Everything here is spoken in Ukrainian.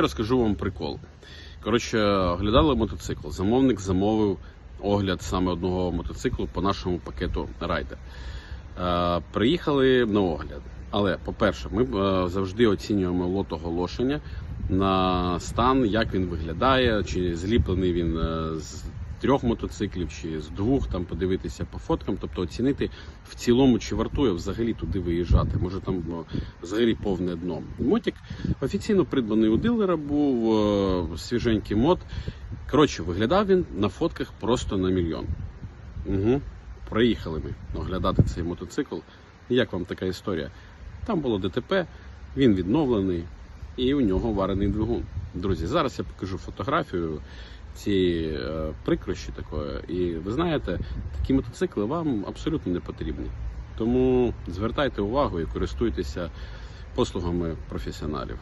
Розкажу вам прикол. Коротше, оглядали мотоцикл. Замовник замовив огляд саме одного мотоциклу по нашому пакету Райдер. Е, приїхали на огляд. Але, по-перше, ми е, завжди оцінюємо лот оголошення на стан, як він виглядає, чи зліплений він е, з трьох мотоциклів, чи з двох, там подивитися по фоткам, тобто оцінити в цілому, чи вартує взагалі туди виїжджати. Може там ну, взагалі повне дно. Мотик офіційно придбаний у дилера, був е, свіженький мод. Коротше, виглядав він на фотках просто на мільйон. Угу. Проїхали ми оглядати цей мотоцикл. Як вам така історія? Там було ДТП, він відновлений і у нього варений двигун. Друзі, зараз я покажу фотографію цієї е, прикрощі такої. І ви знаєте, такі мотоцикли вам абсолютно не потрібні. Тому звертайте увагу і користуйтеся послугами професіоналів.